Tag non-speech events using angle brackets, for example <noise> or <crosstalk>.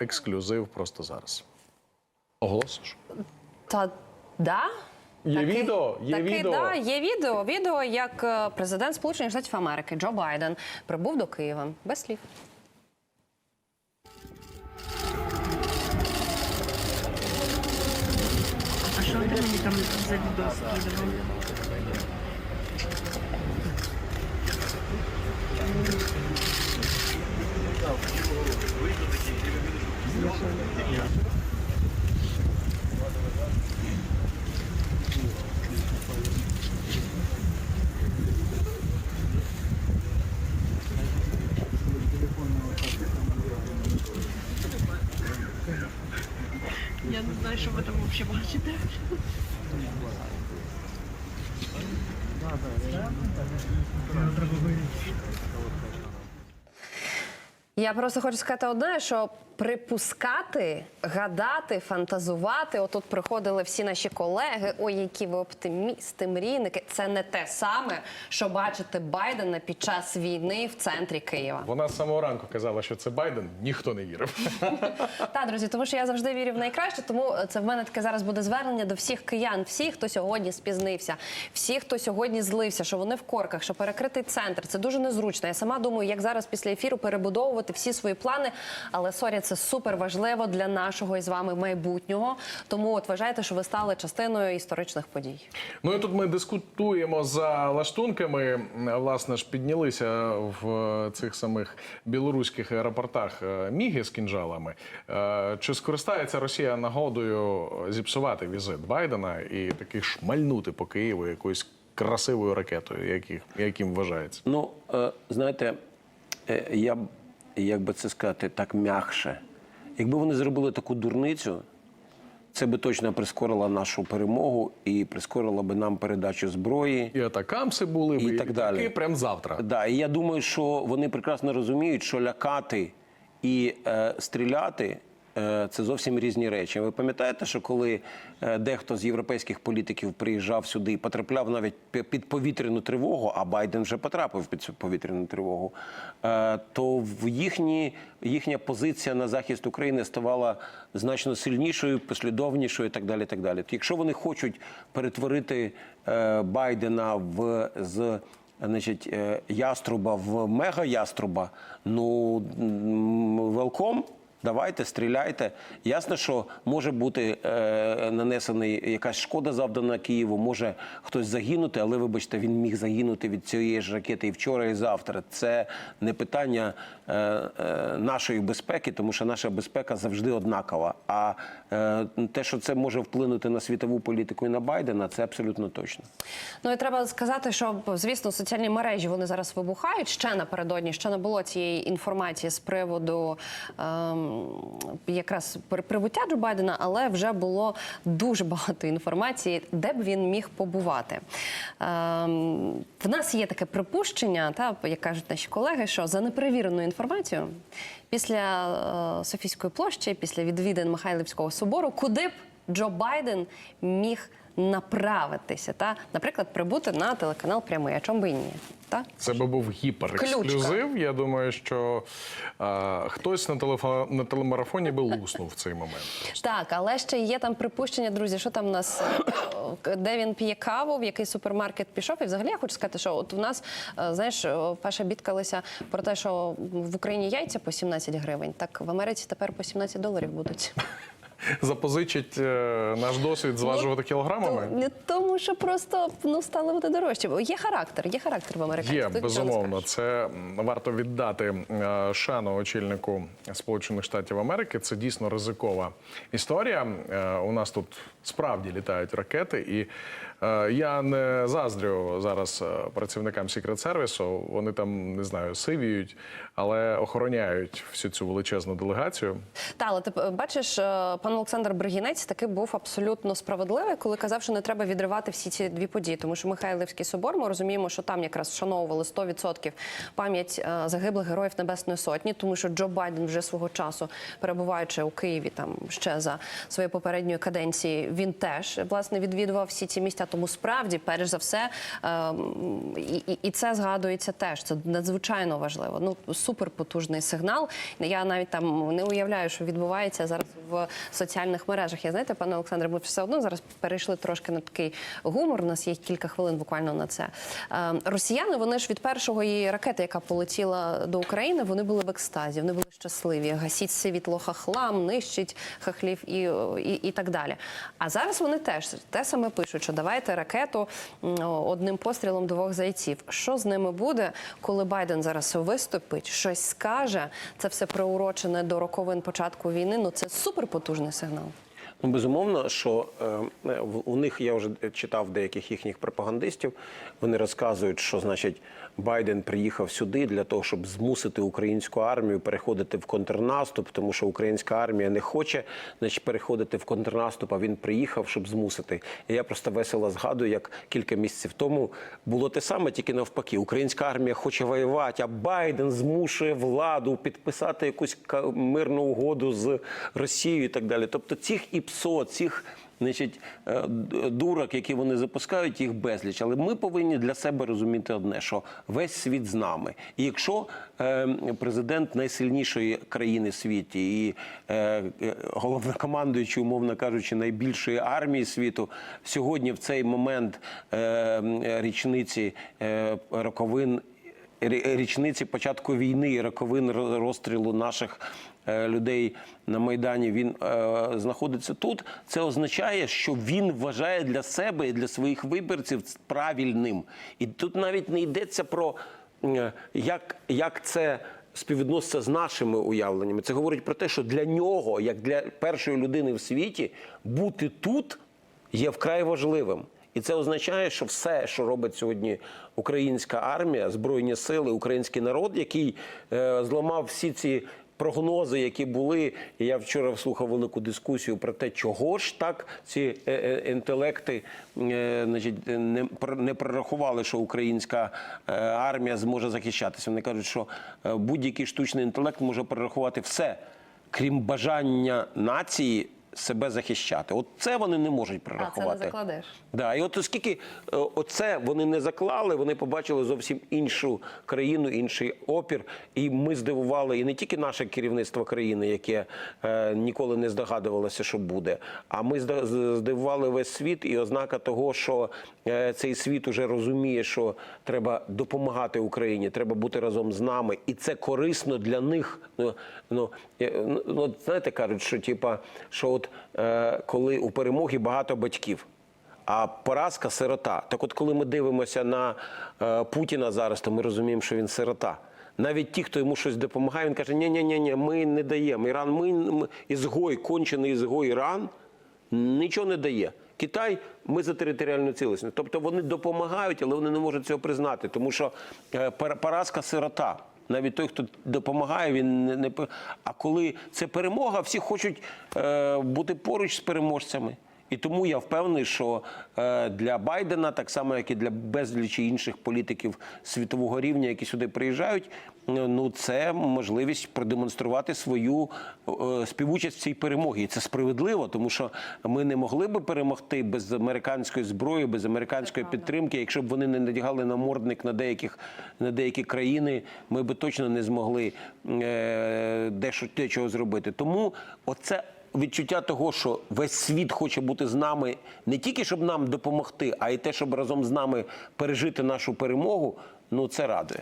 ексклюзив просто зараз. Оголосиш? Та да. Є Таки- відео? Є таки, відео? Да, є відео. Відео, як е, президент Сполучених Штатів Америки Джо Байден прибув до Києва. Без слів. А що ти мені там за відео скидував? Я не знаю, що ви там взагалі бачите. Я просто хочу сказати одне, що припускати, гадати, фантазувати. Отут приходили всі наші колеги. Ой, які ви оптимісти, мрійники. Це не те саме, що бачити Байдена під час війни в центрі Києва. Вона з самого ранку казала, що це Байден, ніхто не вірив. <laughs> Так, друзі, тому що я завжди вірю в найкраще. Тому це в мене таке зараз буде звернення до всіх киян, всіх, хто сьогодні спізнився, всіх, хто сьогодні злився, що вони в корках, що перекритий центр. Це дуже незручно. Я сама думаю, як зараз після ефіру перебудовувати всі свої плани. Але сорі, це супер важливо для нашого із вами майбутнього. Тому от вважайте, що ви стали частиною історичних подій. Ну і тут ми дискутуємо за лаштунками. Власне ж піднялися в цих самих білоруських аеропортах е, міги з кінжалами. Е, Чи скористається Росія нагодою зіпсувати візит Байдена і таки шмальнути по Києву якоюсь красивою ракетою, яких, яким вважається? Ну, е, знаєте, я як би це сказати, так м'якше. Якби вони зробили таку дурницю, це би точно прискорило нашу перемогу і прискорило би нам передачу зброї. І атакамси були б, І так далі. прямо прям завтра. Да, і я думаю, що вони прекрасно розуміють, що лякати і е, стріляти. Е, Це зовсім різні речі. Ви пам'ятаєте, що коли е, дехто з європейських політиків приїжджав сюди і потрапляв навіть під повітряну тривогу, а Байден вже потрапив під цю повітряну тривогу, е, то в їхні, їхня позиція на захист України ставала значно сильнішою, послідовнішою і так далі. Так далі. Якщо вони хочуть перетворити Байдена в з значить, яструба в мега-яструба, ну велком. Давайте, стріляйте. Ясно, що може бути е, нанесений якась шкода завдана Києву, може хтось загинути, але вибачте, він міг загинути від цієї ж ракети і вчора, і завтра. Це не питання е, е, нашої безпеки, тому що наша безпека завжди однакова. А е, те, що це може вплинути на світову політику і на Байдена, це абсолютно точно. Ну і треба сказати, що звісно, соціальні мережі вони зараз вибухають. Ще напередодні ще не було цієї інформації з приводу ем, якраз при- прибуття Джо Байдена, але вже було дуже багато інформації, де б він міг побувати. Ем, в нас є таке припущення, та як кажуть наші колеги, що за неперевіреною інформацією після е, Софійської площі, після відвідин Михайлівського собору, куди б Джо Байден міг направитися, та, наприклад, прибути на телеканал прямий, а чому би і ні? Та? Це би був гіперексклюзив. Я думаю, що е, хтось на, телефо... на телемарафоні би луснув в цей момент. Так, але ще є там припущення, друзі, що там у нас, е, де він п'є каву, в який супермаркет пішов. І взагалі я хочу сказати, що от у нас, е, знаєш, е, Паша бідкалися про те, що в Україні яйця по 17 гривень, так в Америці тепер по 17 доларів будуть. Запозичить е, наш досвід зважувати кілограмами. То- Не тому, що просто ну, стали вони дорожчі. Є характер, є характер в американців. Є тут безумовно. Це варто віддати е, шану очільнику Сполучених Штатів Америки. Це дійсно ризикова історія. Е, У нас тут справді літають ракети, і я не заздрю зараз е, працівникам Secret сервісу. Вони там не знаю, сивіють, але охороняють всю цю величезну делегацію. Та, але ти е, бачиш, е, пан Олександр Бригінець таки був абсолютно справедливий, коли казав, що не треба відривати всі ці дві події, тому що Михайлівський собор, ми розуміємо, що там якраз вшановували 100% пам'ять е, загиблих героїв Небесної Сотні, тому що Джо Байден вже свого часу, перебуваючи у Києві там ще за своєю попередньої каденції, він теж власне відвідував всі ці місця. Тому справді, перш за все, ем, і, і, це згадується теж. Це надзвичайно важливо. Ну супер потужний сигнал. Я навіть там не уявляю, що відбувається зараз в соціальних мережах. Я знаєте, пане Олександре, ми все одно зараз перейшли трошки на такий гумор. У нас є кілька хвилин буквально на це. Е, Росіяни вони ж від першої ракети, яка полетіла до України, вони були в екстазі, вони були щасливі. Гасіть світло хахлам, нищить хахлів і, і, і так далі. А зараз вони теж те саме пишуть, що давайте ракету одним пострілом двох зайців. Що з ними буде, коли Байден зараз виступить, щось скаже? Це все приурочене до роковин початку війни. Ну це суперпотужний сигнал. Ну, безумовно, що е, в- у них я вже читав деяких їхніх пропагандистів. Вони розказують, що значить Байден приїхав сюди для того, щоб змусити українську армію переходити в контрнаступ, тому що українська армія не хоче значить, переходити в контрнаступ. А він приїхав, щоб змусити. І я просто весело згадую, як кілька місяців тому було те саме, тільки навпаки. Українська армія хоче воювати, а Байден змушує владу підписати якусь мирну угоду з Росією і так далі. Тобто цих ІПСО, цих значить, е, дурок, які вони запускають, їх безліч. Але ми повинні для себе розуміти одне, що весь світ з нами. І якщо е, президент найсильнішої країни світі і е, е, головнокомандуючий, умовно кажучи, найбільшої армії світу, сьогодні в цей момент е, річниці роковин річниці початку війни і роковин розстрілу наших е, людей на майдані. Він е, знаходиться тут. Це означає, що він вважає для себе і для своїх виборців правильним. І тут навіть не йдеться про е, як, як це. Співвідноситься з нашими уявленнями. Це говорить про те, що для нього, як для першої людини в світі, бути тут є вкрай важливим. І це означає, що все, що робить сьогодні українська армія, збройні сили, український народ, який е, зламав всі ці прогнози, які були. Я вчора слухав велику дискусію про те, чого ж так ці е, е, інтелекти е, значить, не, прорахували, що українська армія зможе захищатися. Вони кажуть, що будь-який штучний інтелект може прорахувати все, крім бажання нації. Себе захищати, от це вони не можуть прорахувати. закладеш. Да, і от оскільки е, оце вони не заклали, вони побачили зовсім іншу країну, інший опір. І ми здивували і не тільки наше керівництво країни, яке е, ніколи не здогадувалося, що буде. А ми здивували весь світ, і ознака того, що е, цей світ уже розуміє, що треба допомагати Україні, треба бути разом з нами, і це корисно для них. Ну, ну, е, ну, ну, знаєте, кажуть, що типа, що от е, коли у перемоги багато батьків. А поразка сирота. Так от, коли ми дивимося на е, Путіна зараз, то ми розуміємо, що він сирота. Навіть ті, хто йому щось допомагає, він каже: ні ні ні ні ми не даємо. Іран, ми ізгой, кончений ізгой Іран нічого не дає. Китай, ми за територіальну цілісність. Тобто вони допомагають, але вони не можуть цього признати, тому що е, поразка сирота. Навіть той, хто допомагає, він не, не а коли це перемога, всі хочуть е, бути поруч з переможцями. І тому я впевнений, що е, для Байдена, так само як і для безлічі інших політиків світового рівня, які сюди приїжджають, ну це можливість продемонструвати свою е, співучасть в цій перемогі. І це справедливо, тому що ми не могли би перемогти без американської зброї, без американської підтримки. Якщо б вони не надягали намордник на деяких на деякі країни, ми би точно не змогли е, дещо дечого зробити. Тому оце відчуття того, що весь світ хоче бути з нами не тільки щоб нам допомогти, а й те, щоб разом з нами пережити нашу перемогу. Ну це радує.